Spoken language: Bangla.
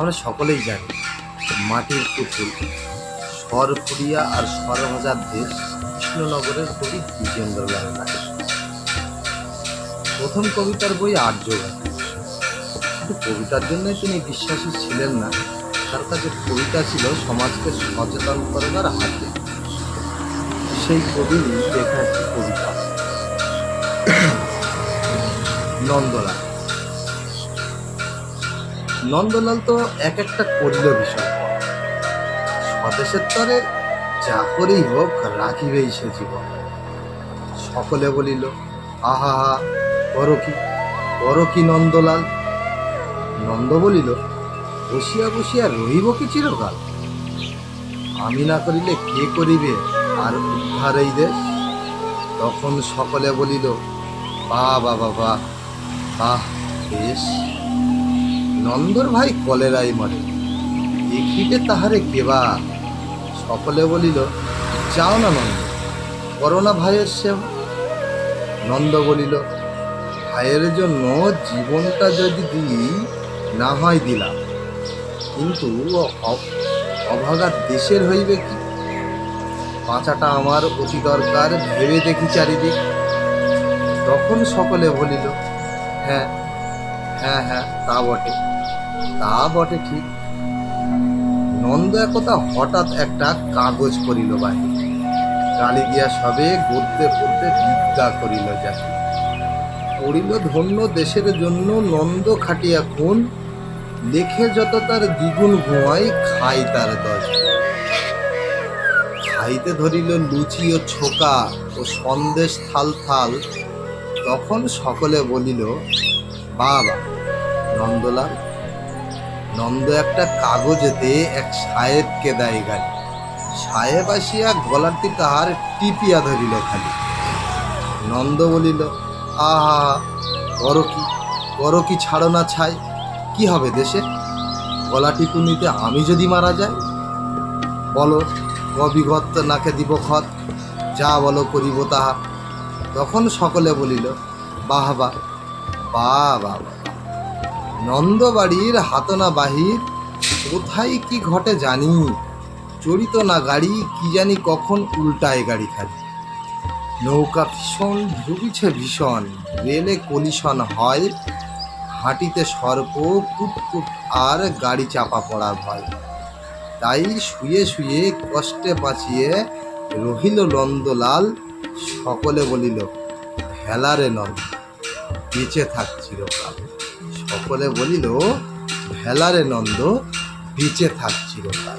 আমরা সকলেই জানি মাটির পুতুল সরপুরিয়া আর সরভাজার দেশ কৃষ্ণনগরের কবি দ্বিজেন্দ্রলাল রায় প্রথম কবিতার বই আর্যগান কিন্তু কবিতার জন্যই তিনি বিশ্বাসী ছিলেন না। তার কাছে কবিতা ছিল সমাজকে সচেতন করবার হাতে। সেই কবি লেখা একটি কবিতা। নন্দলাল। নন্দলাল তো এক একটা করিল ভীষণ স্বদেশের তরে যা করেই হোক, রাখিবেই সে জীবন। সকলে বলিল, আহা হা করো কি করো কি নন্দলাল? নন্দ বলিল, বসিয়া বসিয়া রহিব কি চিরকাল? আমি না করিলে কে করিবে আর উদ্ধার এই দেশ? তখন সকলে বলিল বা বাবা বা বাহ, বেশ। নন্দর ভাই কলেরাই মরে। দেখিতে তাহারে কেবা। সকলে বলিল, যাও না নন্দ, করোনা ভাইয়ের সেবা। নন্দ বলিল, ভাইয়ের জন্য জীবনটা যদি দিই, না হয় দিলাম। কিন্তু অভাগা দেশের হইবে কি? বাঁচাটা আমার অতি দরকার, ভেবে দেখি চারিদিক। তখন সকলে বলিল হ্যাঁ হ্যাঁ হ্যাঁ তা বটে। তা বটে ঠিক। নন্দ একথা হঠাৎ একটা কাগজ করিল বাহির। গালি দিয়া সবে গদ্যে পড়তে বিদ্যা করিল যাকে। পড়িল ধন্য দেশের জন্য নন্দ খাটিয়া খুন লেখে যত তার দ্বিগুণ ঘুমাই খাই তার দশ খাইতে ধরিল লুচি ও ছোকা ও সন্দেশ থাল থাল, তখন সকলে বলিল বাবা, নন্দলাল। নন্দ একটা কাগজেতে এক সাহেবকে দেয় গালি সাহেব আসিয়া গলাটি তাহার টিপিয়া ধরিল খালি। নন্দ বলিল, আহা, করো কি? করো কি ছাড়ো না ছাই? কি হবে দেশে? গলাটি টিপুনিতে আমি যদি মারা যাই? বলো কবিগত নাকে দিব খত। যা বলো করিব তাহা। তখন সকলে বলিল বাহ বাহ বাহ। নন্দবাড়ির হাতনা বাহির কোথায় কি ঘটে জানি? চড়িত না গাড়ি, কি জানি কখন উল্টায় গাড়ি খালি। নৌকা ভীষণ ডুবিছে ভীষণ, রেলে কলিশন হয়, হাঁটিতে সর্প কুটকুট আর গাড়ি চাপা পড়া ভয়। তাই শুয়ে শুয়ে কষ্টে বাঁচিয়ে রহিল নন্দলাল, সকলে বলিল, ভেলারে নন্দ। বেঁচে থাক চিরকাল। সকলে বলিল ভেলারে নন্দ বেঁচে থাক চিরকাল।